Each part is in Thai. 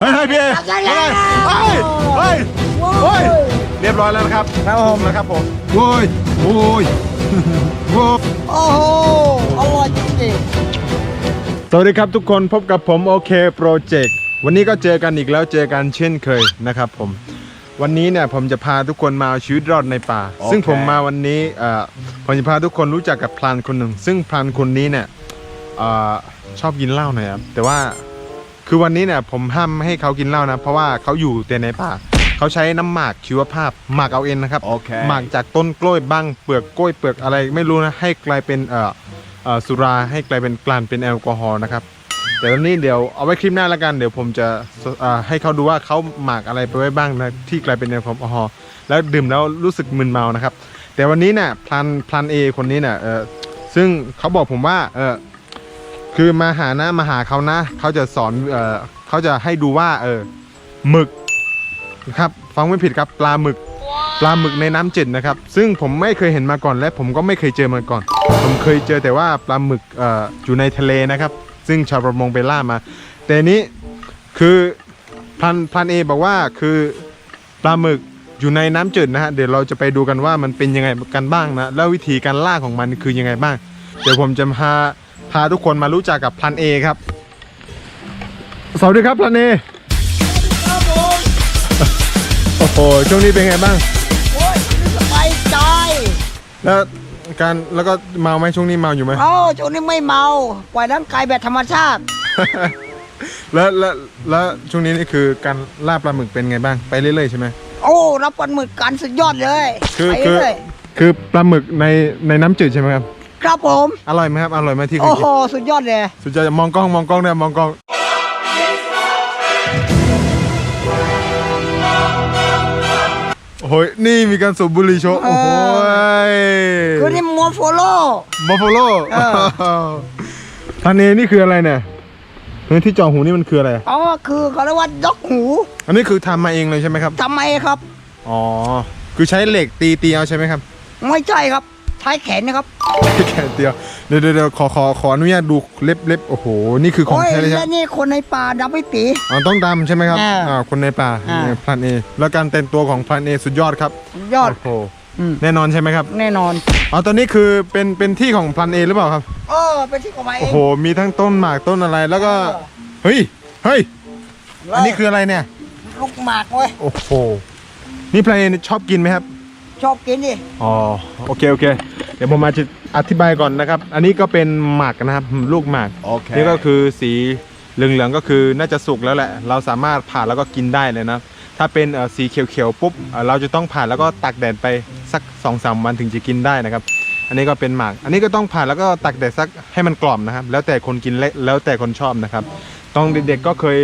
เฮ้ยเฮ้ยพี่เอจับได้เฮ้ยแล้วเฮ้ยเฮ้ยเฮ้ยเรียบร้อยแล้วนะครับครับผมแล้วครับผมโว้ยโว้ยโว้ยโอ้โหอร่อยจริงสวัสดีครับทุกคนพบกับผมโอเคโปรเจกต์วันนี้ก็เจอกันอีกแล้วเจอกันเช่นเคยนะครับผม วันนี้เนี่ยผมจะพาทุกคนมาเอาชีวิตรอดในป่า ซึ่งผมมาวันนี้เอ่อผมจะพาทุกคนรู้จักกับพรานคนหนึ่งซึ่งพรานคนนี้เนี่ยเอ่อชอบกินเหล้าหน่อยครับแต่ว่า คือวันนี้เนี่ยผมห้ามไม่ให้เขากินเหล้านะ เพราะว่าเขาอยู่แต่ในป่า เขาใช้น้ำหมากชีวภาพหมากเอาเองนะครับ โอเค หมากจากต้นกล้วยบ้างเปลือกกล้วยเปลือกอะไรไม่รู้นะให้กลายเป็นเอ่อเอ่อสุราให้กลายเป็นกลั่นเป็นแอลกอฮอล์นะครับแต่วันนี้เดี๋ยวเอาไว้คลิปหน้าแล้วกันเดี๋ยวผมจะเอ่อให้เขาดูว่าเขาหมากอะไรไปไว้บ้างนะที่กลายเป็นแอลกอฮอล์แล้วดื่มแล้วรู้สึกมึนเมานะครับ แต่วันนี้เนี่ยพลันพลันเอคนนี้เนี่ยเออซึ่งเขาบอกผมว่าเออ คือมาหานะมาหาเขานะเขาจะสอนเออเขาจะให้ดูว่าเออหมึกนะครับฟังไม่ผิดครับปลาหมึกปลาหมึกในน้ำจืดนะครับ ซึ่งผมไม่เคยเห็นมาก่อนและผมก็ไม่เคยเจอมาก่อน ผมเคยเจอแต่ว่าปลาหมึกอออยู่ในทะเลนะครับ ซึ่งชาวประมงไปล่ามา แต่นี้คือพันพันเอบอกว่าคือปลาหมึกอยู่ในน้ำจืดนะฮะเดี๋ยวเราจะไปดูกันว่ามันเป็นยังไงกันบ้างนะแล้ววิธีการล่าของมันคือยังไงบ้าง เดี๋ยวผมจะพา พาทุกคนมารู้จักกับพันเอครับ สวัสดีครับพันเอๆครับผมโอ้โหช่วงนี้เป็นไงบ้าง โอ้ยสบายใจแล้วการแล้วก็เมาไหมช่วงนี้เมาอยู่ไหม เอ้าช่วงนี้ไม่เมา ปล่อยร่างกายแบบธรรมชาติ แล้วแล้วแล้วช่วงนี้นี่คือการล่าปลาหมึกเป็นไงบ้าง ไปเรื่อยๆใช่ไหม โอ้ รับปลาหมึกกันสุดยอดเลยคือไปคือเลยคือปลาหมึกในในน้ำจืดใช่ไหมครับ ครับผม อร่อยไหมครับ อร่อยไหมที่เคโอ้ยโห กินสุดยอดเลย สุดยอดมองกล้องมองกล้องเนี่ยมองกล้อง โอ้โหนี่มีการสูบบุหรี่โชว์ โอ้โหคือนี่มัวโฟโลบัฟฟาโลเอทันเนนี่คืออะไรเนี่ยเฮ้ยที่เจ่อหูนี่มันคืออะไร อ๋อ คือเขาเรียกว่ายกหูอันนี้คือทำมาเองเลยใช่ไหมครับ ทำไมครับ อ๋อ คือใช้เหล็กตีตีเอาใช่ไหมครับ ไม่ใช่ครับ ใช้แขนนะครับแค่เดียวเดี๋ยวเดี๋ยวเดี๋ยวขอขอขออนุญาตดูเล็บเล็บโอ้โห นี่คือของโอ้ยแท้เลยใช่และไหมนี่คนในป่าดำไม่ปีอ๋อต้องดำใช่ไหมครับอ่าอ่าคนในป่าอ่าเนี่ยพลันเอแล้วการแต่งตัวของพลันเอสุดยอดครับสุดยอดโอ้โหอืมแน่นอนใช่ไหมครับ แน่นอนอ๋อตอนนี้คือเป็นเป็นที่ของพลันเอหรือเปล่าครับเออเป็นที่ของมาเอโอ้งโหมีทั้งต้นหมากต้นอะไรแล้วก็เฮ้ยเฮ้ยอันนี้คืออะไรเนี่ยลูกหมากเว้ยโอ้โหนี่พลันเอชอบกินไหมครับ ชอบกินดิอ๋อโอเคโอเค เดี๋ยวผมมาจะอธิบายก่อนนะครับ อันนี้ก็เป็นหมากนะครับลูกหมากโอเค นี่ก็คือสีเหลืองๆก็คือน่าจะสุกแล้วแหละ เราสามารถผ่าแล้วก็กินได้เลยนะ ถ้าเป็นเอ่อสีเขียวๆปุ๊บเอ่อเราจะต้องผ่าแล้วก็ตักแดดไปสัก2อสวันถึงจะกินได้นะครับ อันนี้ก็เป็นหมาก อันนี้ก็ต้องผ่าแล้วก็ตักแดดสักให้มันกรอบนะครับ แล้วแต่คนกินและแล้วแต่คนชอบนะครับ ตอนเด็กๆก็เคย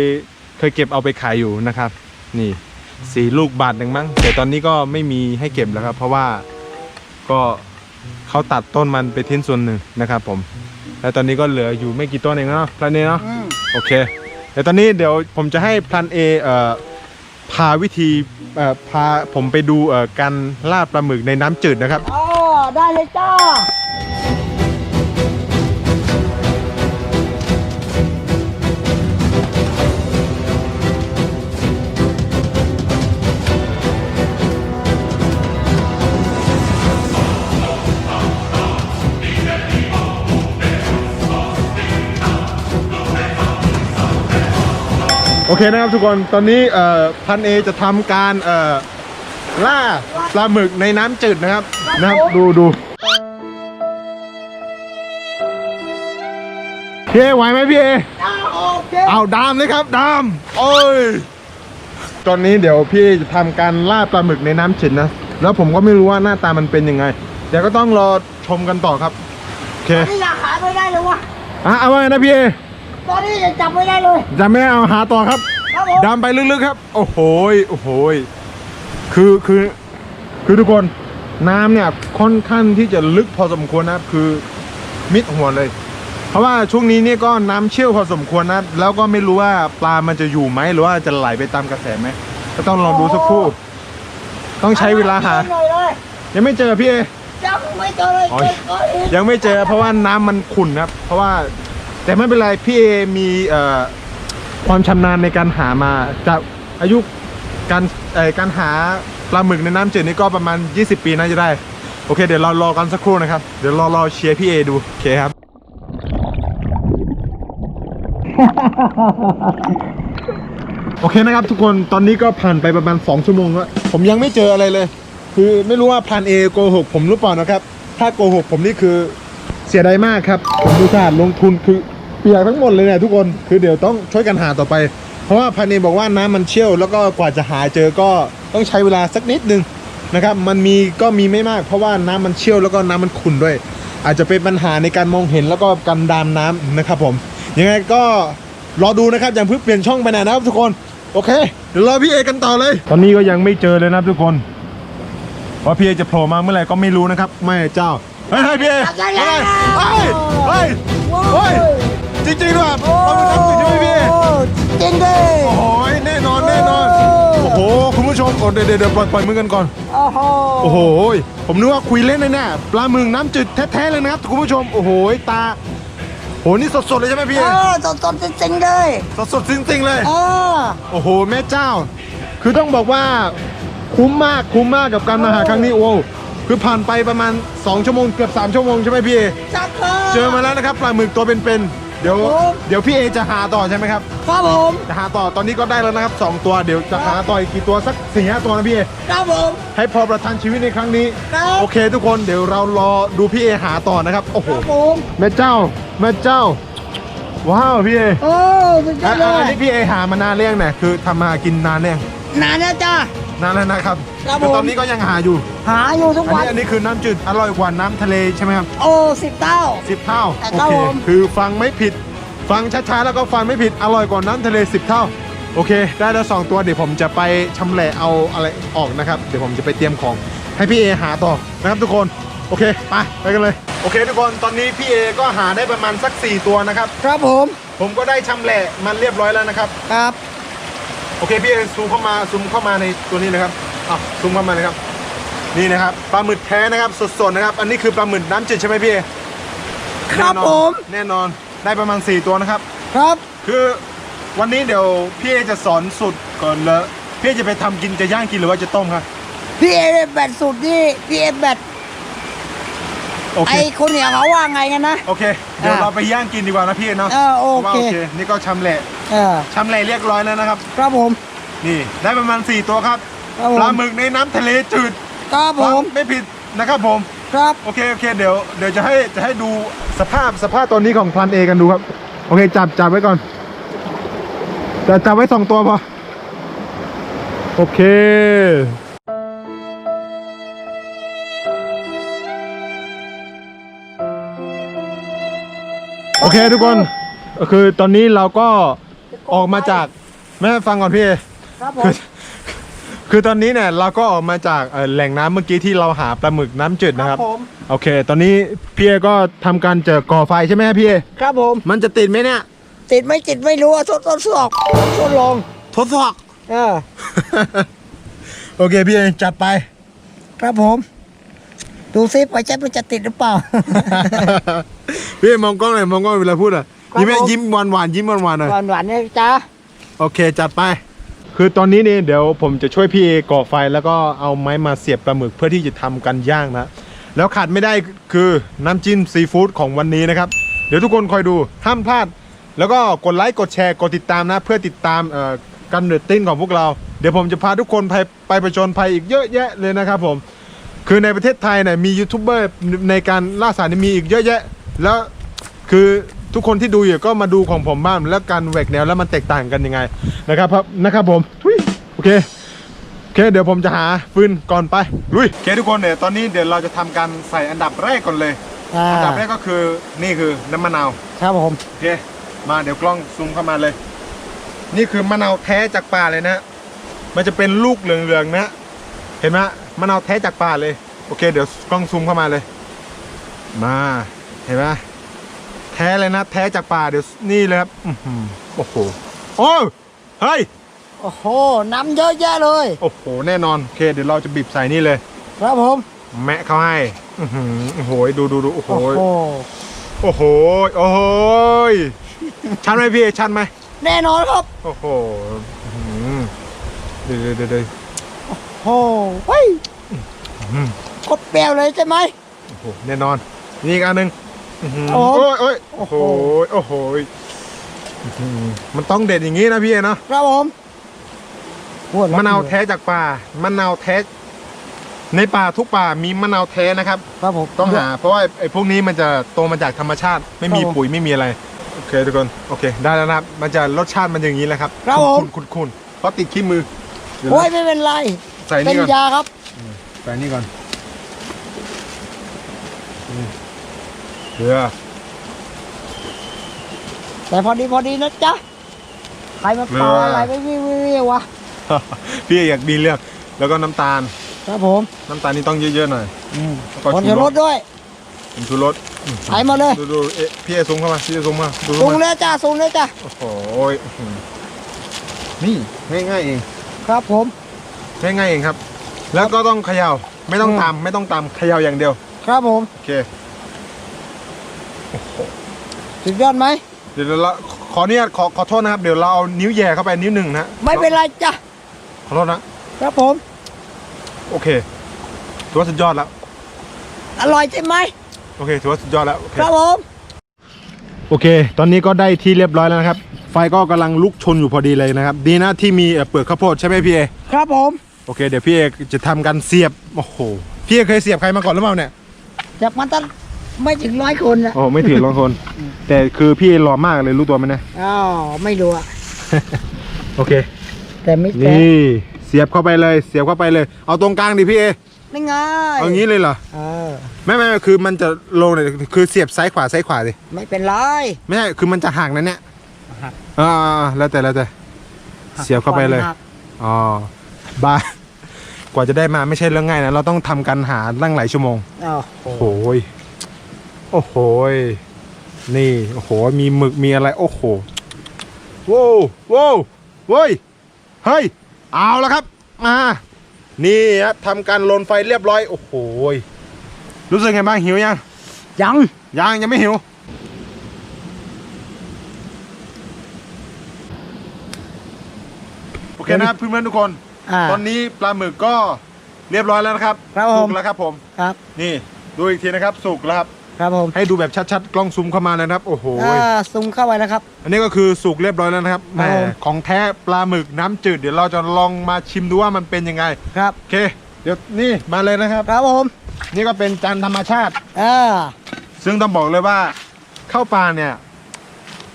เคยเก็บเอาไปขายอยู่นะครับ นี่ สีลูกบาทหนึ่งมั้งแต่ตอนนี้ก็ไม่มีให้เก็บแล้วครับ เพราะว่าก็เขาตัดต้นมันไปทิ้งส่วนหนึ่งนะครับ ผม แล้วตอนนี้ก็เหลืออยู่ไม่กี่ต้นเองเนาะพลันเอเนาะอืมโอเคเดี๋ยวตอนนี้เดี๋ยวผมจะให้พลันเอเอ่อพาวิธีเอ่อพาผมไปดูเอ่อการล่าปลาหมึกในน้ำจืดนะครับ อ๋อได้เลยจ้า อเคนะครับทุกคนตอนนี้เอ่อพันเอจะทำการเอ่อล่าปลาหมึกในน้ำจืดนะครับนะครับดูดูพี่เอไหวไหมพี่เอจ้าโอเคเอาดามเลยครับดามโอ้ย ตอนนี้เดี๋ยวพี่จะทำการล่าปลาหมึกในน้ำจืดนะ แล้วผมก็ไม่รู้ว่าหน้าตามันเป็นยังไง เดี๋ยวก็ต้องรอชมกันต่อครับ โอเค นี่อยากขายไม่ได้เลยวะอะเอาไว้นะพี่เอตอนนี้ยังจับไม่ได้เลย จะไม่เอาหาต่อครับ ครับผมดำไปลึกๆครับ โอ้โหยโอ้โหยคือคือคือทุกคนน้ำเนี่ยค่อนข้างที่จะลึกพอสมควรนะครับคือมิดหัวเลย เพราะว่าช่วงนี้เนี่ยก็น้ำเชี่ยวพอสมควรนะแล้วก็ไม่รู้ว่าปลามันจะอยู่ไหมหรือว่าจะไหลไปตามกระแสไหมก็ต้องลองดูสักครู่ ต้องใช้เวลาหา หน่อยเลยยังไม่เจอพี่เอ ยังไม่เจอเลยอ๋อเจอก่อนอีกยังไม่เจอเพราะว่าน้ำมันขุ่นครับ เพราะว่าแต่ไม่เป็นไรพี่เอมีเอ่อ ความชำนาญในการหามาจากอายุการเอ่อการหาปลาหมึกในน้ำจืดนี่ก็ประมาณ 20 ปีน่าจะได้ โอเค เดี๋ยวเรารอกันสักครู่นะครับ เดี๋ยวรอรอเชียร์พี่เอดูโอเคครับ โอเคนะครับทุกคนตอนนี้ก็ผ่านไปประมาณ 2 ชั่วโมงแล้ว ผมยังไม่เจออะไรเลย คือไม่รู้ว่าพลานเอโกหกผมหรือเปล่านะครับ ถ้าโกหกผมนี่คือเสียดายมากครับ ผมดูสาดลงทุนคือ เปียกทั้งหมดเลยเนี่ยทุกคนคือเดี๋ยวต้องช่วยกันหาต่อไป เพราะว่าพลานเอบอกว่าน้ำมันเชี่ยวแล้วก็กว่าจะหาเจอก็ต้องใช้เวลาสักนิดนึงนะครับมันมีก็มีไม่มาก เพราะว่าน้ำมันเชี่ยวแล้วก็น้ำมันขุ่นด้วย อาจจะเป็นปัญหาในการมองเห็นแล้วก็การดามน้ำนะครับผมยังไงก็รอดูนะครับอย่าเพิ่งเปลี่ยนช่องไปไหนนะครับทุกคนโอเคเดี๋ยวรอพี่เอกันต่อเลย ตอนนี้ก็ยังไม่เจอเลยนะครับทุกคนว่าพี่เอจะโผล่มาเมื่อไหร่ก็ไม่รู้นะครับไม่เจ้าเฮ้ยเฮ้ยพี่เอจับได้เฮ้ยแล้วเฮ้ยเฮ้ยเฮ้ย จริงๆด้วยเราเป็นทำจริงใช่ไหมพี่เอจริงดิโอ้โหแน่นอนแน่นอน โอ้โหคุณผู้ชมโอ้เดี๋ยวเดี๋ยวเดี๋ยวปล่อยปล่อยมือกันก่อน โอ้โหโอ้โหผมนึกว่าคุยเล่นเลยเนี่ยปลาหมึกน้ำจืดแท้ๆเลยนะครับคุณผู้ชมโอ้โหตาโหนี่สดๆเลยใช่ไหมพี่เออสดสดๆจริงๆเลยสดๆจริงๆเลยเออโอ้โหแม่เจ้า คือต้องบอกว่าคุ้มมากคุ้มมากกับการมาหาครั้งนี้โอ้วคือผ่านไปประมาณ 2 ชั่วโมงเกือบ 3 ชั่วโมงใช่ไหมพี่เอจับเลยเจอมาแล้วนะครับปลาหมึกตัวเป็นๆ เดี๋ยวครับผมเดี๋ยวพี่เอจะหาต่อใช่ไหมครับ ครับผมจะหาต่อตอนนี้ก็ได้แล้วนะครับสองตัวเดี๋ยวจะหาต่ออีกกี่ตัวสักสี่ห้าตัวนะพี่เอครับผม ให้พอประทังชีวิตในครั้งนี้ ครับ โอเค ทุกคนเดี๋ยวเรารอดูพี่เอหาต่อนะครับ โอ้โหครับผมแม่เจ้าแม่เจ้า ว้าวพี่เอโอ้สุดยออะดเลอะอันยนี้พี่เอหามานานเรียงเนี่ยคือทำมากินนานเรียงนานนะจ้า นานแล้วนะครับครับคือผมตอนนี้ก็ยังหาอยู่ หาอยู่ทุกอันวัน นี้อันนี้คือน้ำจืดอร่อยกว่าน้ำทะเลใช่ไหมครับโอ้สิบเท่าสิบเท่าแต่โอครับเคผม คือฟังไม่ผิด ฟังช้าๆแล้วก็ฟังไม่ผิดอร่อยกว่าน้ำทะเลสิบเท่าโอเค ได้แล้วสองตัวเดี๋ยวผมจะไปชำแหละเอาอะไรออกนะครับ เดี๋ยวผมจะไปเตรียมของให้พี่เอหาต่อนะครับทุกคนโอเคไปไปกันเลยโอเค ทุกคนตอนนี้พี่เอก็หาได้ประมาณสัก 4 ตัวนะครับ ครับผมผมก็ได้ชำแหละมันเรียบร้อยแล้วนะครับ ครับโอเคพี่เอซูมเข้ามาซูมเข้ามาในตัวนี้นะครับอะซูมเข้ามาเลยครับ นี่นะครับปลาหมึกแท้นะครับสดๆนะครับ อันนี้คือปลาหมึกน้ำจืดใช่ไหมพี่เอครับแน่นอนผม แน่นอนได้ประมาณ 4 ตัวนะครับ ครับ คือวันนี้เดี๋ยวพี่เอจะสอนสูตรก่อนเลยพี่เอจะไปทำกินจะย่างกินหรือว่าจะต้มครับพี่เอแบตสุดนี่พี่เอแบต โอเค ไอ้คนเหนียวเขาว่าไงกันนะ โอเค เดี๋ยวอะเราไปย่างกินดีกว่านะพี่เนาะเออโอว่าเคโอเคนี่ก็ชำแหละเออชำแหละเรียบร้อยแล้วนะครับ ครับผม นี่ได้ประมาณ 4 ตัวครับ ครับผม ปลาหมึกในน้ำทะเลจืดครับผฟังมไม่ผิดนะครับผม ครับ โอเคโอเคเดี๋ยวเดี๋ยวจะให้จะให้ดูสภาพสภาพตอนนี้ของพลันเอกันดูครับ โอเคจับจับไว้ก่อนจะจับไว้สองตัวพอโอเค โอเคทุกคนก็คือตอนนี้เราก็ออกมาจากแม่ฟังก่อนพี่เอครับผคืมอคือตอนนี้เนี่ยเราก็ออกมาจากเอ่อแหล่งน้ำเมื่อกี้ที่เราหาปลาหมึกน้ำจืดนะครับผมโอเค ตอนนี้พี่เอก็ทำการเจอก่อไฟใช่ไหมครับพี่เอครับผมมันจะติดไหมเนี่ย ติดไม่ติดไม่รู้อะทดทดสอบทดลองทดสอบเออโอเคพี่เอจัดไป ครับผม ดูซิไฟแจ็คมันจะติดหรือเปล่า พี่เอมองกล้องหน่อยมองกล้องเวลาพูดอะครับยิ้มให้ผม ยิ้มหวานหวานๆยิ้มหวานหวานๆหน่อย หวานหวานๆเนี่ยจ้าโอเค จัดไป คือตอนนี้เนี่ยเดี๋ยวผมจะช่วยพี่เอก่อไฟแล้วก็เอาไม้มาเสียบปลาหมึกเพื่อที่จะทำกันย่างนะ แล้วขาดไม่ได้คือน้ำจิ้มซีฟู้ดของวันนี้นะครับ เดี๋ยวทุกคนคอยดูห้ามพลาด แล้วก็กดไลค์กดแชร์กดติดตามนะ เพื่อติดตามเอ่อกันเดือดติ้นของพวกเรา เดี๋ยวผมจะพาทุกคนไปไปประชนภัยอีกเยอะแยะเลยนะครับผม คือในประเทศไทยเนี่ยมียูทูบเบอร์ในการล่าสัตว์เนี่ยมีอีกเยอะแยะ แล้วคือทุกคนที่ดูอยู่ก็มาดูของผมบ้างแล้วการแหวกแนวแล้วมันแตกต่างกันยังไงนะครับครับนะครับผมทุยโอเคโอเค เดี๋ยวผมจะหาฟืนก่อนไปลุยโอเคทุกคนเดี๋ยวตอนนี้เดี๋ยวเราจะทำการใส่อันดับแรกก่อนเลย อ่าอันดับแรกก็คือนี่คือน้ำมะนาวครับผม โอเคมาเดี๋ยวกล้องซูมเข้ามาเลย นี่คือมะนาวแท้จากป่าเลยนะ มันจะเป็นลูกเหลืองๆนะ เห็นไหม มะนาวแท้จากป่าเลย โอเค เดี๋ยวกล้องซูมเข้ามาเลย มาเห็นไหมแท้เลยนะแท้จากป่าเดี๋ยวนี่เลยครับอื้อหือโอ้โหโอ้เฮ้ยโอ้โห น้ำเยอะแยะเลย โอ้โหแน่นอนโอเค เดี๋ยวเราจะบีบใส่นี่เลย ครับผม แมะเข้าให้อื้อหือโอ้โหดูดูดูโอ้โหโอ้โห โอ้โหโอ้โหชันไหมพี่ชันไหมแน่นอนครับ โอ้โหอื้อหือเดี๋ยวเดี๋ยวเดี๋ยวเดี๋ยว โอ้เฮ้ยอืมโคตรเปรี้ยวเลยใช่ไหม โอ้โหแน่นอนนี่อีกอันหนึ่งอื้อหือโอ้โอ้ยโอ้ยโอ้โห โอ้โหอื้อหือมันต้องเด็ดอย่างนี้นะพี่เอเนาะครับผมโอ้ยมะนาวแท้จากป่ามะนาวแท้ ในป่าทุกป่ามีมะนาวแท้นะครับ ครับผมต้องหาเพราะว่าไอ้พวกนี้มันจะโตมาจากธรรมชาติ ไม่มีครับผมปุ๋ยไม่มีอะไร โอเคทุกคนโอเคได้แล้วนะครับมันจะรสชาติมันอย่างนี้แหละครับครับผม คุณคุณเพราะติดขี้มือเดี๋ยวโอ้ยไม่เป็นไรใส่เป็นี่นก่อนยาครับ ใส่นี่ก่อนอืมเดี๋ยวแต่พอดีพอดีนะจ๊ะใครมาเป่าอะไรไม่วิววิววะพี่อยากมีเลือก แล้วก็น้ำตาล ครับผมน้ำตาลนี่ต้องเยอะๆหน่อยแล้วก็คนชูจะรรสถด้วยผมชูรสใส่มาเลยดูดูเอ๊ะพี่เอซุงเข้ามาพี่เอซุงมาดูสูเข้างมาเลยจ้าสูงเลยจ้าโอ้โหอื้อหือนี่ง่ายๆเองครับผม ง่ายๆเองครับ แล้วก็ต้องเขย่าไม่ต้องตำไม่ต้องตำเขย่าอย่างเดียว ครับผมโอเคสุดยอดไหมเดี๋ยวเราขออนุญาตขอขอโทษนะครับ เดี๋ยวเราเอานิ้วแหย่เข้าไปนิ้วหนึ่งนะไม่เป็นไรจ้ะขอโทษนะ ครับผม โอเคถือว่าสุดยอดแล้ว อร่อยใช่ไหมโอเคถือว่าสุดยอดแล้วโอเคครับผมโอเค ตอนนี้ก็ได้ที่เรียบร้อยแล้วนะครับ ไฟก็กำลังลุกชนอยู่พอดีเลยนะครับ ดีนะที่มีเอ่อเปลือกข้าวโพดใช่ไหมพี่เอครับผม โอเค เดี๋ยวพี่เอจะทำการเสียบ โอ้โห พี่เอเคยเสียบใครมาก่อนหรือเปล่าเนี่ยจากมันตั้งไม่ถึงร้อยคนนะโอ้ไม่ถือลองคน แต่คือพี่เอหล่อมากเลยรู้ตัวไหมเนี่ยอ้าวไม่รู้อะโอเค แต่ไม่แก่นี่เสียบเข้าไปเลย เสียบเข้าไปเลย เอาตรงกลางดิพี่เอ ไม่ง่ายเอางี้เลยเหรอ เออ ไม่ไม่ไม่คือมันจะลงเลยคือเสียบซ้ายขวาซ้ายขวาสิไม่เป็นไร ไม่ใช่ คือมันจะห่างนะเนี่ยหัก อ่าแล้วแต่แล้วแต่ เสียบเข้าไปเลยหักอ๋อ บ้ากว่าจะได้มาไม่ใช่เรื่องง่ายนะ เราต้องทำกันหาตั้งหลายชั่วโมง อ้าวโอ้โหยโอ้โหยนี่ โอ้โห มีหมึก มีอะไร โอ้โหโว้วโว้วเว้ย เฮ้ย เอาแล้วครับ มา นี่ฮะทำการลนไฟเรียบร้อย โอ้โหยรู้สึกไงบ้าง หิวยัง ยังยังยังไม่หิว โอเคนะครับเพื่อนๆทุกคน อ่า ตอนนี้ปลาหมึกก็เรียบร้อยแล้วนะครับครับผม สุกแล้วครับผม ครับนี่ดูอีกทีนะครับสุกแล้วครับ ครับผมให้ดูแบบชัดๆ กล้องซูมเข้ามาเลยนะครับ โอ้โห อ่าซูมเข้าไปนะครับ อันนี้ก็คือสุกเรียบร้อยแล้วนะครับแหมครับผม ของแท้ปลาหมึกน้ำจืด เดี๋ยวเราจะลองมาชิมดูว่ามันเป็นยังไง ครับ โอเค เดี๋ยวนี่มาเลยนะครับ ครับผมนี่ก็เป็นจานธรรมชาติ อ่าซึ่งต้องบอกเลยว่าข้าวปลาเนี่ย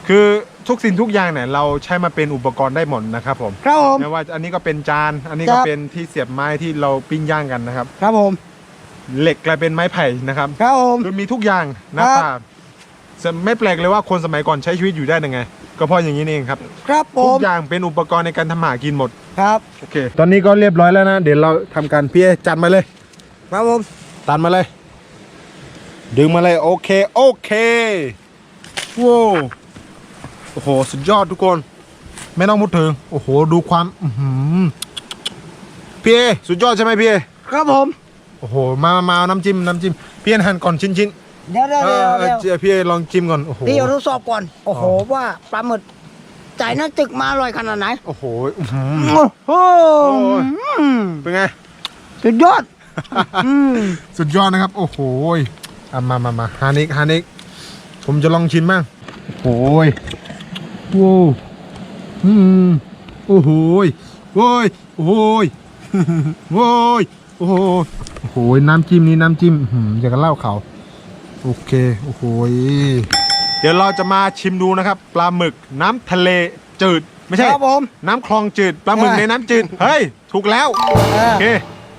คือทุกสิ่งทุกอย่างเนี่ยเราใช้มาเป็นอุปกรณ์ได้หมดนะครับผมครับผม ไม่ว่าอันนี้ก็เป็นจาน อันนี้คก็รับ เป็นที่เสียบไม้ที่เราปิ้งย่างกันนะครับ ครับผม เหล็กกลายเป็นไม้ไผ่นะครับครับผม คือมีทุกอย่างหน้าครับตาจะไม่แปลกเลยว่าคนสมัยก่อนใช้ชีวิตอยู่ได้ยังไง ก็เพราะอย่างนี้นี่เองครับครับผทุกมอย่างเป็นอุปกรณ์ในการทำหมากินหมดครับ โอเคตอนนี้ก็เรียบร้อยแล้วนะ เดี๋ยวเราทำการเพี้ยจัดมาเลย ครับผม ตัดมาเลย ดึงมาเลย โอเค โอเคว้าวโอ้โห สุดยอดทุกคน ไม่ต้องพูดถึง โอ้โห ดูความ อือหือพี่เอสุดยอดใช่ไหมพี่เอครับผม โอ้โห มามามาเอาน้ำจิ้ม น้ำจิ้ม พี่เอหั่นก่อนชิ้นชิ้นเดี๋ยวเดี๋ยวเอเดี๋ยวอเดี๋ยวเออพี่เอลองจิ้มก่อน โอ้โห พี่เอาทดสอบก่อน โอ้โหอ๋อว่าปลาหมึกใจน่าตึกมาอร่อยขนาดไหน โอ้โหอื้อหือ โอ้โหยอืมเป็นไง สุดยอดอืมสุดยอดนะครับ โอ้โหยอะมามามาฮานิกฮานิกผมจะลองชิมบ้างโอ้โหย โว้วอืมโอ้โหยโว้ยโอ้โหยโว้ยโอ้โหโอ้โหยน้ำจิ้มนี้น้ำจิ้มอื้อหืออยากจะเล่าเขาโอเคโอ้โหยเดี๋ยวเราจะมาชิมดูนะครับ ปลาหมึกน้ำทะเลจืด ไม่ใช่ครับผม น้ำคลองจืดปลาหมึกเออในน้ำจืดเฮ้ยถูกแล้วเอโออเค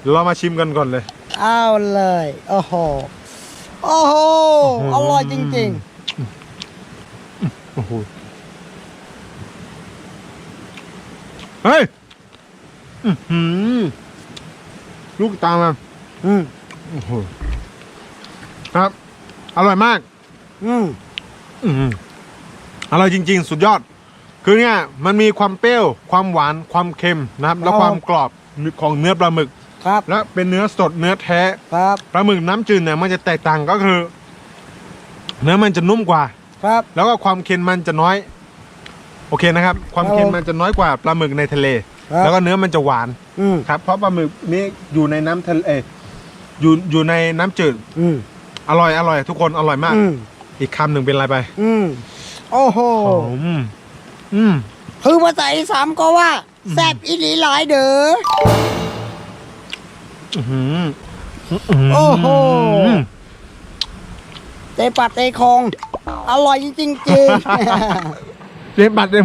เดี๋ยวเรามาชิมกันก่อนเลย เอาเลย โอ้โห โอ้โห อร่อยจริงโอ้โห เฮ้ยอื้อหือลูกตามมาๆอืมโอ้โหครับ อร่อยมาก อืมอือหืออร่อยจริง ๆ สุดยอด คือเนี่ย มันมีความเปรี้ยว ความหวาน ความเค็มนะครับ แล้วความกรอบของเนื้อปลาหมึก ครับและเป็นเนื้อสดเนื้อแท้ครับปลาหมึกน้ำจืดเนี่ยมันจะแตกต่างก็คือ เนื้อมันจะนุ่มกว่า ครับ แล้วก็ความเค็มมันจะน้อย โอเคนะครับ ความครับเค็มผมมันจะน้อยกว่าปลาหมึกในทะเล ครับ แล้วก็เนื้อมันจะหวานอืมครับ เพราะปลาหมึกนี้อยู่ในน้ำทะเลเอ่ออยู่อยู่ในน้ำจืดอืมอร่อยอร่อยทุกคนอร่อยมาก อืมอีกคำหนึ่งเป็นอะไรไปอืมโอ้โห อืมอืม คือภาษาอีสานก็ว่าแซ่บอีหลีหลายเด้อ อื้อหือโอ้โหอืมเตะปัดเตะคอง อร่อยจริงๆเต็มบัตรเต็ม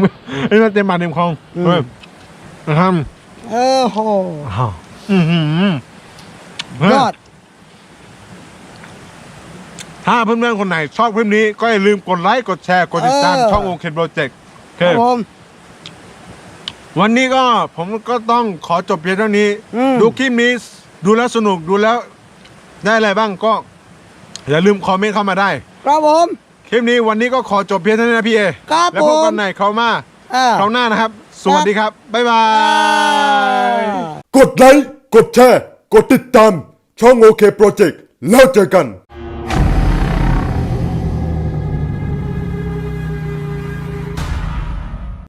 เอ้ยเต็มบัตรเต็มคลองอืม เฮ้ยนะครับเออโหอ้าวอือหือเฮ้ยอด ถ้าเพื่อนๆคนไหนชอบคลิปนี้ก็อย่าลืมกดไลค์กดแชร์กดติดตามเออ ช่องโอเคโปรเจกต์ครับผมวันนี้ก็ผมก็ต้องขอจบเพียงเท่านี้ อืมดูคลิปนี้ดูแล้วสนุกดูแล้ว ได้อะไรบ้างก็ อย่าลืมคอมเมนต์เข้ามาได้ ครับผมค ลิปนี้วันนี้ก็ขอจบเพียงเท่านี้นะพี่เอครับแล้วพบผกัมนในเขาวมาเออ คราวหน้านะครับ สวัสดีครับ บ๊ายบาย กดไลค์ กดแชร์ กดติดตาม ช่องโอเคโปรเจกต์แล้วเจอกัน